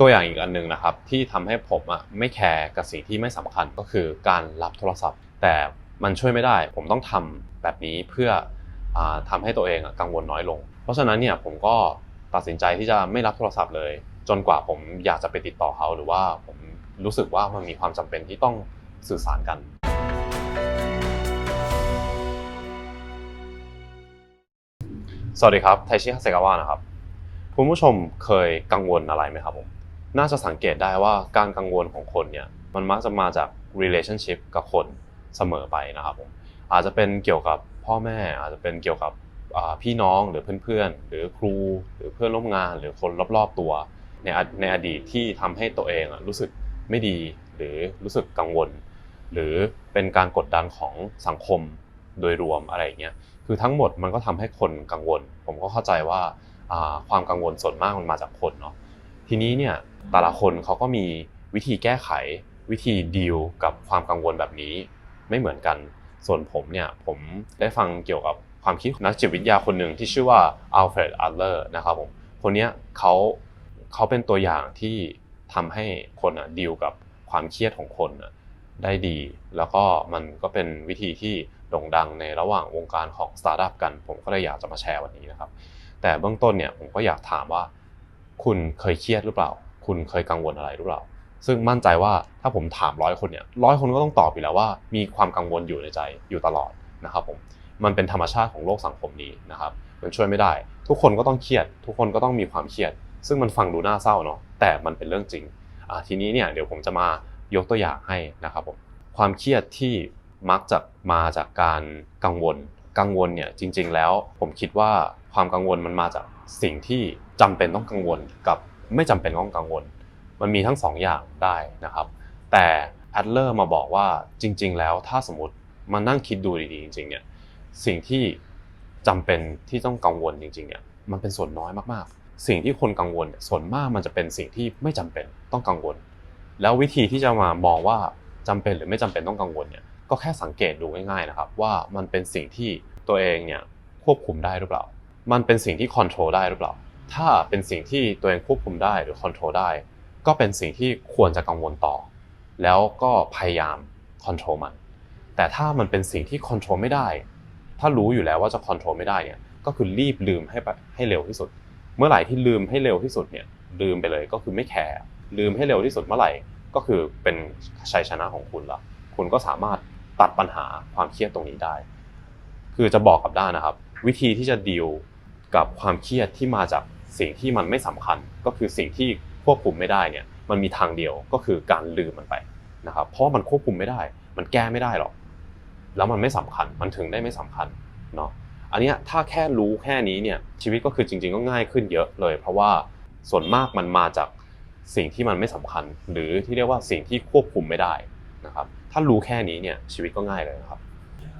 ตัวอย่างอีกอันหนึ่งนะครับที่ทำให้ผมอะไม่แคร์กับสิ่งที่ไม่สำคัญก็คือการรับโทรศัพท์ แต่มันช่วยไม่ได้ ผมต้องทำแบบนี้เพื่ออาทำให้ตัวเองอะกังวลน้อยลง เพราะฉะนั้นเนี่ยผมก็ตัดสินใจที่จะไม่รับโทรศัพท์เลย จนกว่าผมอยากจะไปติดต่อเขาหรือว่าผมรู้สึกว่ามันมีความจำเป็นที่ต้องสื่อสารกัน สวัสดีครับ ไทชิฮาเซกาวะนะครับ คุณผู้ชมเคยกังวลอะไรไหมครับผม น่าจะสังเกตได้ว่าการกังวลของคนเนี่ยมันมักจะมาจาก relationship กับคนเสมอไปนะครับผมอาจจะเป็นเกี่ยวกับพ่อแม่ อาจจะเป็นเกี่ยวกับพี่น้องหรือเพื่อนๆ หรือครูหรือเพื่อนร่วมงาน หรือคนรอบๆตัวในอในอดีตที่ทำให้ตัวเองรู้สึกไม่ดีหรือรู้สึกกังวล หรือเป็นการกดดันของสังคมโดยรวมอะไรเงี้ยคือทั้งหมดมันก็ทำให้คนกังวล ผมก็เข้าใจว่าความกังวลส่วนมากมันมาจากคนเนาะทีนี้เนี่ย แต่ละคนเขาก็มีวิธีแก้ไข วิธีดีลกับความกังวลแบบนี้ ไม่เหมือนกัน ส่วนผมเนี่ยผมได้ฟังเกี่ยวกับความคิดนักจิตวิทยาคนหนึ่งที่ชื่อว่าอัลเฟรดอัลเลอร์นะครับผมคนนี้เขาเขาเป็นตัวอย่างที่ทำให้คนอะดีลกับความเครียดของคนอะได้ดี แล้วก็มันก็เป็นวิธีที่โด่งดังในระหว่างวงการของสตาร์ทอัพกัน ผมก็เลยอยากจะมาแชร์วันนี้นะครับ แต่เบื้องต้นเนี่ยผมก็อยากถามว่า คุณเคยเครียดหรือเปล่า คุณเคยกังวลอะไรหรือเปล่า ซึ่งมั่นใจว่าถ้าผมถามร้อยคนเนี่ยร้อยคนก็ต้องตอบอยู่แล้วว่า มีความกังวลอยู่ในใจอยู่ตลอดนะครับผมมันเป็นธรรมชาติของโลกสังคมนี้นะครับ มันช่วยไม่ได้ ทุกคนก็ต้องเครียด ทุกคนก็ต้องมีความเครียด ซึ่งมันฟังดูน่าเศร้าเนาะแต่มันเป็นเรื่องจริงอ่าทีนี้เนี่ยเดี๋ยวผมจะมายกตัวอย่างให้นะครับผมความเครียดที่มักจะมาจากการกังวล กังวลเนี่ยจริง ๆ แล้วผมคิดว่าความกังวลมันมาจากสิ่งที่จำเป็นต้องกังวลกับ ไม่จำเป็นต้องกังวล มันมีทั้งสองอย่างได้นะครับ แต่แอดเลอร์มาบอกว่าจริง ๆ แล้วถ้าสมมติมานั่งคิดดูดีๆจริงๆเนี่ยสิ่งที่จำเป็นที่ต้องกังวลจริงๆเนี่ยมันเป็นส่วนน้อยมากๆ สิ่งที่คนกังวลส่วนมากมันจะเป็นสิ่งที่ไม่จำเป็นต้องกังวล แล้ววิธีที่จะมามองว่าจำเป็นหรือไม่จำเป็นต้องกังวลเนี่ยก็แค่สังเกตดูง่ายๆนะครับว่ามันเป็นสิ่งที่ตัวเองเนี่ยควบคุมได้หรือเปล่า มันเป็นสิ่งที่คอนโทรลได้หรือเปล่า ถ้าเป็นสิ่งที่ตัวเองควบคุมได้หรือคอนโทรลได้ ก็เป็นสิ่งที่ควรจะกังวลต่อ แล้วก็พยายามคอนโทรลมัน แต่ถ้ามันเป็นสิ่งที่คอนโทรลไม่ได้ ถ้ารู้อยู่แล้วว่าจะคอนโทรลไม่ได้เนี่ย ก็คือรีบลืมให้ให้เร็วที่สุด เมื่อไหร่ที่ลืมให้เร็วที่สุดเนี่ย ลืมไปเลยก็คือไม่แคร์ ลืมให้เร็วที่สุดเมื่อไหร่ ก็คือเป็นชัยชนะของคุณละ คุณก็สามารถตัดปัญหาความเครียดตรงนี้ได้ คือจะบอกกับด้านนะครับ วิธีที่จะดีลกับความเครียดที่มาจาก สิ่งที่มันไม่สำคัญก็คือสิ่งที่ควบคุมไม่ได้เนี่ยมันมีทางเดียวก็คือการลืมมันไปนะครับเพราะมันควบคุมไม่ได้ มันแก้ไม่ได้หรอกแล้วมันไม่สำคัญมันถึงได้ไม่สำคัญเนาะอันนี้ถ้าแค่รู้แค่นี้เนี่ยชีวิตก็คือจริง ๆ ก็ง่ายขึ้นเยอะเลย เพราะว่าส่วนมากมันมาจากสิ่งที่มันไม่สำคัญ หรือที่เรียกว่าสิ่งที่ควบคุมไม่ได้นะครับถ้ารู้แค่นี้เนี่ยชีวิตก็ง่ายเลยนะครับ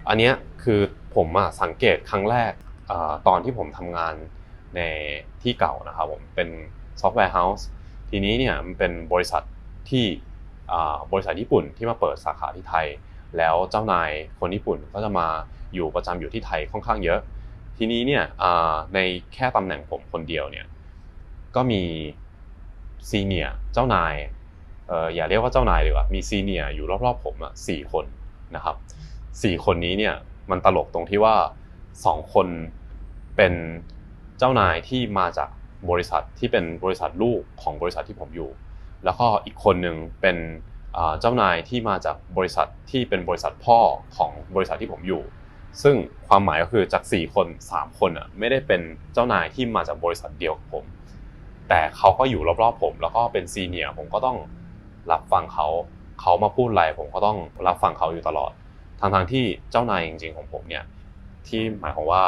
อันนี้คือผมอะสังเกตครั้งแรกตอนที่ผมทำงาน ในที่เก่านะครับผมเป็นซอฟต์แวร์เฮาส์ทีนี้เนี่ยมันเป็นบริษัทที่บริษัทญี่ปุ่นที่มาเปิดสาขาที่ไทย แล้วเจ้านายคนญี่ปุ่นก็จะมาอยู่ประจำอยู่ที่ไทยค่อนข้างเยอะ ทีนี้เนี่ยในแค่ตำแหน่งผมคนเดียวเนี่ยก็มีซีเนียร์เจ้านายอออย่าเรียกว่าเจ้านายดีกว่ามีซีเนียร์อยู่รอบๆผมอะสี่คนนะครับสี่คนนี้เนี่ยมันตลกตรงที่ว่าสองคนเป็น เจ้านายที่มาจากบริษัทที่เป็นบริษัทลูกของบริษัทที่ผมอยู่ แล้วก็อีกคนหนึ่งเป็นเจ้านายที่มาจากบริษัทที่เป็นบริษัทพ่อของบริษัทที่ผมอยู่ ซึ่งความหมายก็คือจาก 4 คน 3 คนอะไม่ได้เป็นเจ้านายที่มาจากบริษัทเดียวกับผม แต่เขาก็อยู่รอบๆผม แล้วก็เป็นซีเนียร์ผมก็ต้องรับฟังเขาเขามาพูดอะไรผมก็ต้องรับฟังเขาอยู่ตลอดทางทางที่เจ้านายจริงๆของผมเนี่ยที่หมายความว่า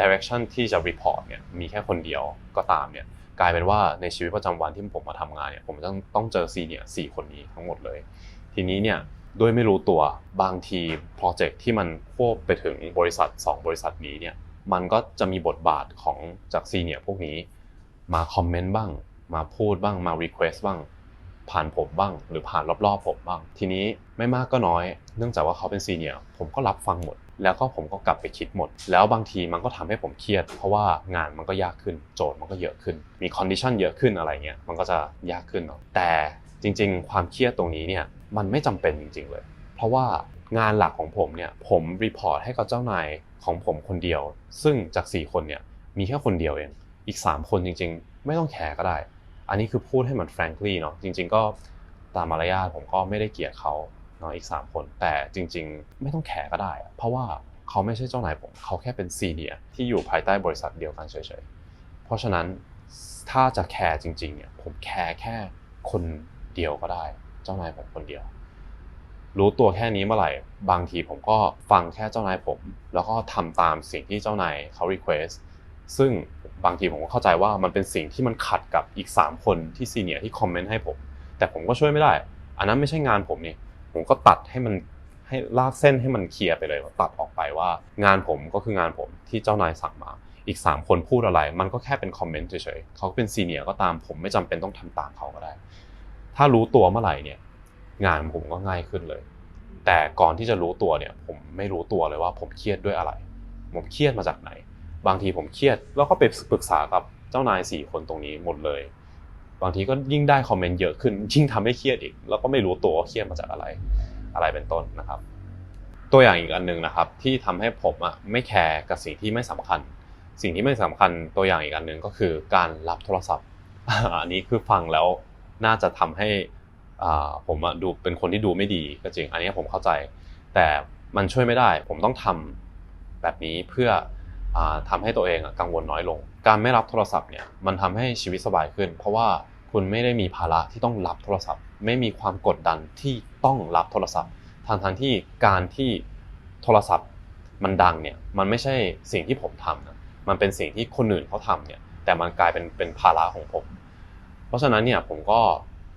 direction ที่จะ report เนี่ยมีแค่คนเดียวก็ตามเนี่ยกลายเป็นว่าในชีวิตประจำวันที่ผมมาทำงานเนี่ยผมต้องต้องเจอซีเนียร์สี่คนนี้ทั้งหมดเลย ทีนี้เนี่ยโดยไม่รู้ตัวบางทีโปรเจกต์ที่มันควบไปถึงบริษัท 2 บริษัทนี้เนี่ยมันก็จะมีบทบาทของจากซีเนียร์พวกนี้ มาคอมเมนต์บ้าง มาพูดบ้างมารีเควสบ้าง ผ่านผมบ้าง หรือผ่านรอบๆผมบ้าง ทีนี้ไม่มากก็น้อย เนื่องจากว่าเขาเป็นซีเนียร์ผมก็รับฟังหมด แล้วก็ผมก็กลับไปคิดหมด แล้วบางทีมันก็ทำให้ผมเครียด เพราะว่างานมันก็ยากขึ้น โจทย์มันก็เยอะขึ้น มีคอนดิชันเยอะขึ้นอะไรเงี้ย มันก็จะยากขึ้นเนาะ แต่จริง ๆ ความเครียดตรงนี้เนี่ย มันไม่จำเป็นจริง ๆ เลย เพราะว่างานหลักของผมเนี่ย ผมรีพอร์ตให้กับเจ้านายของผมคนเดียว ซึ่งจาก 4 คนเนี่ย มีแค่คนเดียวเอง อีก 3 คนจริง ๆ ไม่ต้องแคร์ก็ได้ อันนี้คือพูดให้มัน frankly เนาะ จริง ๆ ก็ตามมารยาทผมก็ไม่ได้เกลียดเขา นาะอีก 3 คน แต่จริง ๆ ไม่ต้องแคร์ก็ได้ เพราะว่าเขาไม่ใช่เจ้านายผม เขาแค่เป็นซีเนียที่อยู่ภายใต้บริษัทเดียวกันเฉยๆ เพราะฉะนั้นถ้าจะแคร์จริงๆเนี่ยผมแคร์แค่คนเดียวก็ได้ เจ้านายผมคนเดียว รู้ตัวแค่นี้เมื่อไหร่ บางทีผมก็ฟังแค่เจ้านายผม แล้วก็ทำตามสิ่งที่เจ้านายเขา request ซึ่งบางทีผมก็เข้าใจว่ามันเป็นสิ่งที่มันขัดกับอีก 3 คนที่ซีเนียที่คอมเมนต์ให้ผม แต่ผมก็ช่วยไม่ได้ อันนั้นไม่ใช่งานผมนี่ ผมก็ตัดให้มันให้ลากเส้นให้มันเคลียร์ไปเลยตัดออกไปว่า งานผมก็คืองานผมที่เจ้านายสั่งมา อีก 3 คนพูดอะไร มันก็แค่เป็นคอมเมนต์เฉยๆเขาเป็นซีเนียร์ก็ตามผมไม่จำเป็นต้องทำตามเขาก็ได้ ถ้ารู้ตัวเมื่อไหร่เนี่ย งานผมก็ง่ายขึ้นเลย แต่ก่อนที่จะรู้ตัวเนี่ย ผมไม่รู้ตัวเลยว่าผมเครียดด้วยอะไร ผมเครียดมาจากไหน บางทีผมเครียดแล้วก็ไปปรึกษากับเจ้านายสี่คนตรงนี้หมดเลย บางทีก็ยิ่งได้คอมเมนต์เยอะขึ้นยิ่งทำให้เครียดอีก แล้วก็ไม่รู้ตัวว่าเครียดมาจากอะไรอะไรเป็นต้นนะครับ ตัวอย่างอีกอันหนึ่งนะครับ ที่ทำให้ผมอะไม่แคร์กับสิ่งที่ไม่สำคัญ สิ่งที่ไม่สำคัญตัวอย่างอีกอันหนึ่งก็คือการรับโทรศัพท์อันนี้คือฟังแล้วน่าจะทำให้อ่าผมอะดูเป็นคนที่ดูไม่ดีก็จริง อันนี้ผมเข้าใจ แต่มันช่วยไม่ได้ ผมต้องทำแบบนี้เพื่อ อาทำให้ตัวเองกังวลน้อยลง การไม่รับโทรศัพท์เนี่ยมันทำให้ชีวิตสบายขึ้น เพราะว่าคุณไม่ได้มีภาระที่ต้องรับโทรศัพท์ ไม่มีความกดดันที่ต้องรับโทรศัพท์ทางทางที่การที่โทรศัพท์มันดังเนี่ยมันไม่ใช่สิ่งที่ผมทำนะมันเป็นสิ่งที่คนอื่นเขาทำเนี่ยแต่มันกลายเป็นเป็นภาระของผม เพราะฉะนั้นเนี่ยผมก็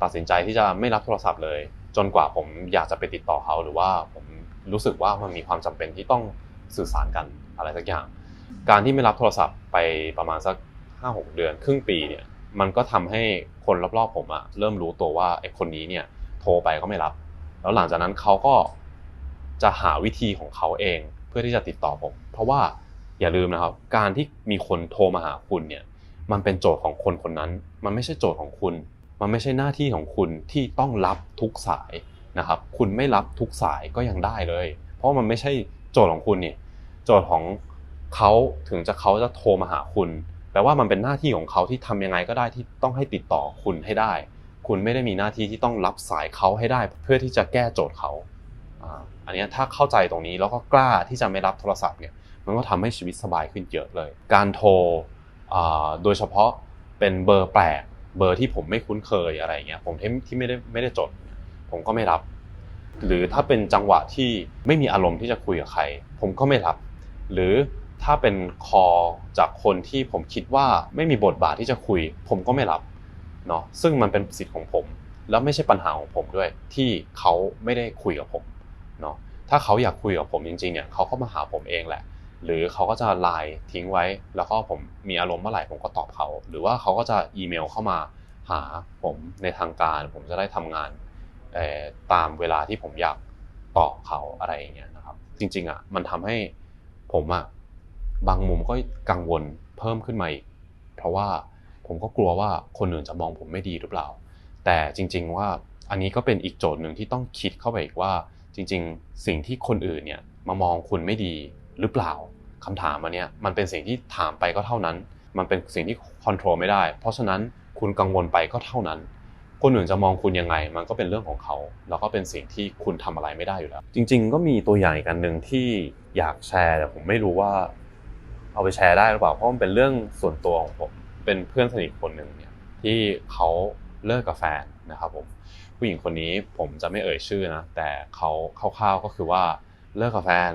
ตัดสินใจที่จะไม่รับโทรศัพท์เลย จนกว่าผมอยากจะไปติดต่อเขาหรือว่าผมรู้สึกว่ามันมีความจำเป็นที่ต้องสื่อสารกันอะไรสักอย่าง การที่ไม่รับโทรศัพท์ไปประมาณสักห้าหกเดือน ครึ่งปีเนี่ยมันก็ทำให้คนรอบๆผมอะเริ่มรู้ตัวว่าไอ้คนนี้เนี่ยโทรไปก็ไม่รับ แล้วหลังจากนั้นเขาก็จะหาวิธีของเขาเองเพื่อที่จะติดต่อผม เพราะว่าอย่าลืมนะครับ การที่มีคนโทรมาหาคุณเนี่ยมันเป็นโจทย์ของคนคนนั้น มันไม่ใช่โจทย์ของคุณ มันไม่ใช่หน้าที่ของคุณที่ต้องรับทุกสายนะครับ คุณไม่รับทุกสายก็ยังได้เลย เพราะมันไม่ใช่โจทย์ของคุณเนี่ยโจทย์ของ เขาถึงจะเขาจะโทรมาหาคุณแปลว่ามันเป็นหน้าที่ของเขาที่ทำยังไงก็ได้ที่ต้องให้ติดต่อคุณให้ได้ คุณไม่ได้มีหน้าที่ที่ต้องรับสายเขาให้ได้ เพื่อที่จะแก้โจทย์เขาอันนี้ถ้าเข้าใจตรงนี้แล้วก็กล้าที่จะไม่รับโทรศัพท์เนี่ยมันก็ทำให้ชีวิตสบายขึ้นเยอะเลย การโทรโดยเฉพาะเป็นเบอร์แปลกเบอร์ที่ผมไม่คุ้นเคยอะไรเงี้ยผมที่ที่ไม่ได้ไม่ได้จด ผมก็ไม่รับ หรือถ้าเป็นจังหวะที่ไม่มีอารมณ์ที่จะคุยกับใคร ผมก็ไม่รับ หรือ ถ้าเป็นคอจากคนที่ผมคิดว่าไม่มีบทบาทที่จะคุย ผมก็ไม่รับเนาะซึ่งมันเป็นสิทธิ์ของผม แล้วไม่ใช่ปัญหาของผมด้วย ที่เขาไม่ได้คุยกับผมเนาะถ้าเขาอยากคุยกับผมจริงๆเนี่ยเขาก็มาหาผมเองแหละ หรือเขาก็จะไลน์ทิ้งไว้ แล้วก็ผมมีอารมณ์เมื่อไหร่ผมก็ตอบเขา หรือว่าเขาก็จะอีเมลเข้ามาหาผมในทางการ ผมจะได้ทำงานตามเวลาที่ผมอยากตอบเขาอะไรอย่างเงี้ยนะครับ จริงๆอะมันทำให้ผมอะ บางมุมก็กังวลเพิ่มขึ้นมาอีก เพราะว่าผมก็กลัวว่าคนอื่นจะมองผมไม่ดีหรือเปล่า แต่จริง ๆว่าอันนี้ก็เป็นอีกโจทย์หนึ่งที่ต้องคิดเข้าไปอีกว่า จริง ๆ สิ่งที่คนอื่นเนี่ยมามองคุณไม่ดีหรือเปล่าคำถามอันเนี้ยมันเป็นสิ่งที่ถามไปก็เท่านั้น มันเป็นสิ่งที่คอนโทรลไม่ได้ เพราะฉะนั้นคุณกังวลไปก็เท่านั้นคนอื่นจะมองคุณยังไง มันก็เป็นเรื่องของเขา แล้วก็เป็นสิ่งที่คุณทำอะไรไม่ได้อยู่แล้ว จริง ๆ ก็มีตัวอย่างอีกอันหนึ่งที่อยากแชร์แต่ผมไม่รู้ว่า เอาไปแชร์ได้หรือเปล่าเพราะมันเป็นเรื่องส่วนตัวของผมเป็นเพื่อนสนิทคนหนึ่งเนี่ยที่เขาเลิกกับแฟนนะครับผมผู้หญิงคนนี้ผมจะไม่เอ่ยชื่อนะแต่เขาคร่าวๆก็คือว่าเลิกกับแฟน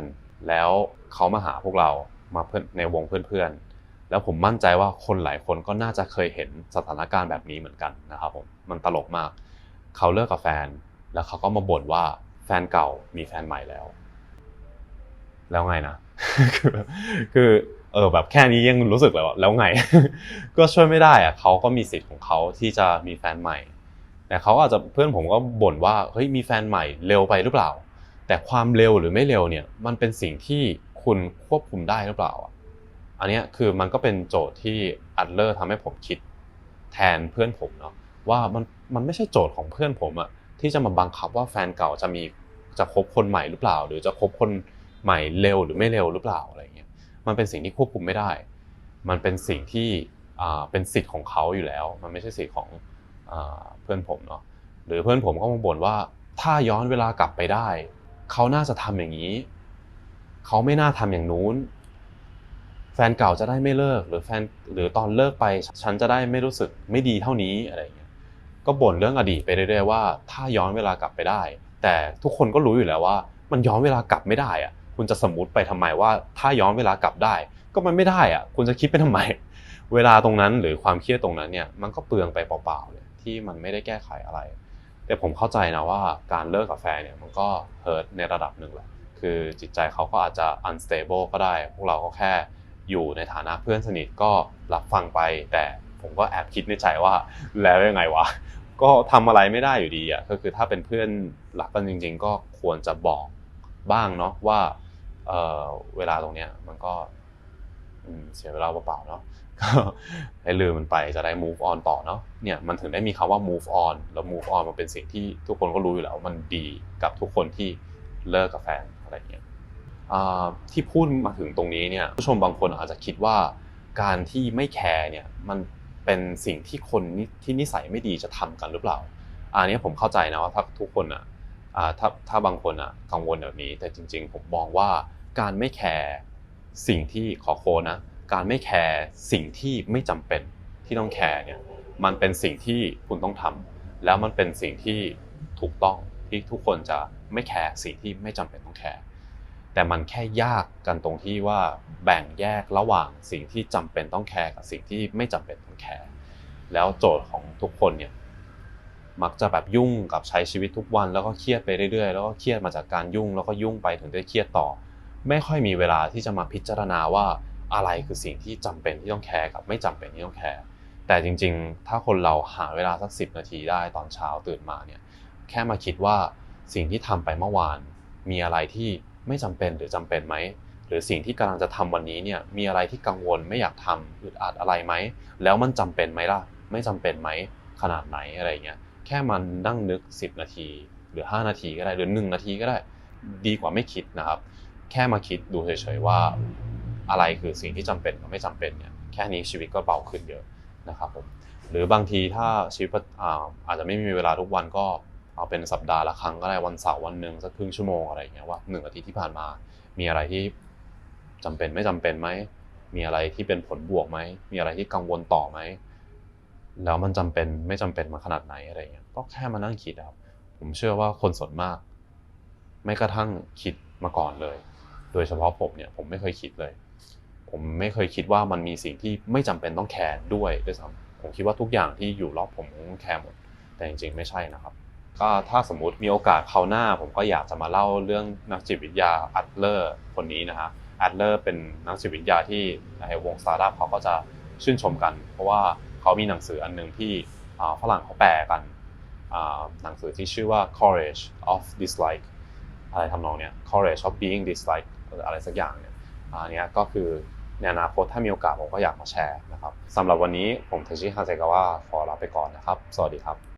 แล้วเขามาหาพวกเรามาเพื่อนในวงเพื่อนๆ แล้วผมมั่นใจว่าคนหลายคนก็น่าจะเคยเห็นสถานการณ์แบบนี้เหมือนกันนะครับผมมันตลกมาก เขาเลิกกับแฟน แล้วเขาก็มาบ่นว่าแฟนเก่ามีแฟนใหม่แล้ว แล้วไงนะคือคือ เออแบบแค่นี้ยังรู้สึกเลยว่าแล้วไง ก็ช่วยไม่ได้อะเขาก็มีสิทธิ์ของเขาที่จะมีแฟนใหม่ แต่เขาอาจจะเพื่อนผมก็บ่นว่าเฮ้ยมีแฟนใหม่เร็วไปหรือเปล่า แต่ความเร็วหรือไม่เร็วเนี่ยมันเป็นสิ่งที่คุณควบคุมได้หรือเปล่าอะอันนี้คือมันก็เป็นโจทย์ที่อัดเลอร์ทำให้ผมคิดแทนเพื่อนผมเนาะว่ามันมันไม่ใช่โจทย์ของเพื่อนผมอะที่จะมาบังคับว่าแฟนเก่าจะมีจะคบคนใหม่หรือเปล่า หรือจะคบคนใหม่เร็วหรือไม่เร็วหรือเปล่าอะไรเงี้ย มันเป็นสิ่งที่ควบคุมไม่ได้ มันเป็นสิ่งที่เป็นสิทธิ์ของเขาอยู่แล้ว มันไม่ใช่สิทธิ์ของเพื่อนผมเนาะหรือเพื่อนผมก็มาบ่นว่าถ้าย้อนเวลากลับไปได้ เขาน่าจะทำอย่างนี้ เขาไม่น่าทำอย่างนู้น แฟนเก่าจะได้ไม่เลิก หรือแฟนหรือตอนเลิกไป ฉันจะได้ไม่รู้สึกไม่ดีเท่านี้อะไรเงี้ยก็บ่นเรื่องอดีตไปเรื่อยๆว่า ถ้าย้อนเวลากลับไปได้ แต่ทุกคนก็รู้อยู่แล้วว่า มันย้อนเวลากลับไม่ได้อะ คุณจะสมมติไปทำไมว่า ถ้าย้อนเวลากลับได้ ก็มันไม่ได้อะคุณจะคิดไปทำไม เวลาตรงนั้นหรือความเครียดตรงนั้นเนี่ยมันก็เปลืองไปเปล่าๆเลยที่มันไม่ได้แก้ไขอะไร แต่ผมเข้าใจนะว่าการเลิกกับแฟนเนี่ยมันก็เฮิร์ตในระดับหนึ่งแหละคือจิตใจเขาก็อาจจะ unstable ก็ได้ พวกเราก็แค่อยู่ในฐานะเพื่อนสนิทก็รับฟังไป แต่ผมก็แอบคิดในใจว่าแล้วยังไงวะก็ทำอะไรไม่ได้อยู่ดีอะก็คือถ้าเป็นเพื่อนรักกันจริง ๆ ก็ควรจะบอกบ้างเนาะว่า เเวลาตรงเนี้ยมันก็เสียเวลาเปล่าๆเนาะก็ให้ลืมมันไปจะได้ move on ต่อเนาะเนี่ยมันถึงได้มีคำว่า move on แล้ว move on มันเป็นสิ่งที่ทุกคนก็รู้อยู่แล้วมันดีกับทุกคนที่เลิกกับแฟนอะไรเงี้ยที่พูดมาถึงตรงนี้เนี่ยผู้ชมบางคนอาจจะคิดว่าการที่ไม่แคร์เนี่ยมันเป็นสิ่งที่คนที่นิสัยไม่ดีจะทำกันหรือเปล่า อันนี้ผมเข้าใจนะว่าถ้าทุกคนอะถ้าถ้าบางคนอะกังวลแบบนี้ แต่จริง ๆ ผมมองว่า การไม่แคร์สิ่งที่ขอโคนะ การไม่แคร์สิ่งที่ไม่จำเป็นที่ต้องแคร์เนี่ยมันเป็นสิ่งที่คุณต้องทำแล้วมันเป็นสิ่งที่ถูกต้องที่ทุกคนจะไม่แคร์สิ่งที่ไม่จำเป็นต้องแคร์แต่มันแค่ยากกันตรงที่ว่าแบ่งแยกระหว่างสิ่งที่จำเป็นต้องแคร์กับสิ่งที่ไม่จำเป็นต้องแคร์แล้วโจทย์ของทุกคนเนี่ยมักจะแบบยุ่งกับใช้ชีวิตทุกวัน แล้วก็เครียดไปเรื่อยๆ แล้วก็เครียดมาจากการยุ่งแล้วก็ยุ่งไปถึงได้เครียดต่อ ไม่ค่อยมีเวลาที่จะมาพิจารณาว่าอะไรคือสิ่งที่จำเป็นที่ต้องแคร์กับไม่จำเป็นที่ต้องแคร์แต่จริงๆ ถ้าคนเราหาเวลาสักสินาทีได้ตอนเช้าตื่นมาเนี่ยแค่มาคิดว่าสิ่งที่ทำไปเมื่อวาน มีอะไรที่ไม่จำเป็นหรือจำเป็นไหมหรือสิ่งที่กำลังจะทำวันนี้เนี่ยมีอะไรที่กังวลไม่อยากทำอึดอัดอะไรไหมแล้วมันจำเป็นไหมล่ะ ไม่จำเป็นไหมขนาดไหนอะไรเงี้ยแค่มันนั่งนึก 10 นาที หรือ 5 นาทีก็ได้หรือ 1 นาทีก็ได้ ดีกว่าไม่คิดนะครับ แค่มาคิดดูเฉยๆว่า อะไรคือสิ่งที่จำเป็นกับไม่จำเป็นเนี่ยแค่นี้ชีวิตก็เบาขึ้นเยอะนะครับผมหรือบางทีถ้าชีวิตอาจจะไม่มีเวลาทุกวันก็เอาเป็นสัปดาห์ละครั้งก็ได้วันเสาร์วันหนึ่งสักครึ่งชั่วโมงอะไรอย่างเงี้ยว่าหนึ่งอาทิตย์ที่ผ่านมา มีอะไรที่จำเป็นไม่จำเป็นไหมมีอะไรที่เป็นผลบวกไหมมีอะไรที่กังวลต่อไหมแล้วมันจำเป็นไม่จำเป็นมาขนาดไหนอะไรเงี้ยก็แค่มานั่งคิดครับผมเชื่อว่าคนส่วนมาก ไม่กระทั่งคิดมาก่อนเลย โดยเฉพาะผมเนี่ยผมไม่เคยคิดเลย ผมไม่เคยคิดว่ามันมีสิ่งที่ไม่จำเป็นต้องแคร์ด้วยด้วยซ้ำผมคิดว่าทุกอย่างที่อยู่รอบผมต้องแคร์หมด แต่จริงๆ ไม่ใช่นะครับ ก็ถ้าสมมุติมีโอกาสคราวหน้า ผมก็อยากจะมาเล่าเรื่องนักจิตวิทยาอัดเลอร์คนนี้นะฮะอัดเลอร์เป็นนักจิตวิทยาที่ในวงสตาร์ทอัพเขาก็จะชื่นชมกัน เพราะว่าเขามีหนังสืออันหนึ่งที่ฝรั่งเขาแปลกันหนังสือที่ชื่อว่า courage of dislike อะไรทำนองเนี้ย courage of being disliked อะไรสักอย่างเนี่ยอันนี้ก็คือในอนาคตถ้ามีโอกาสผมก็อยากมาแชร์นะครับสำหรับวันนี้ผมเทชิฮาเซกาวะขอลาไปก่อนนะครับ สวัสดีครับ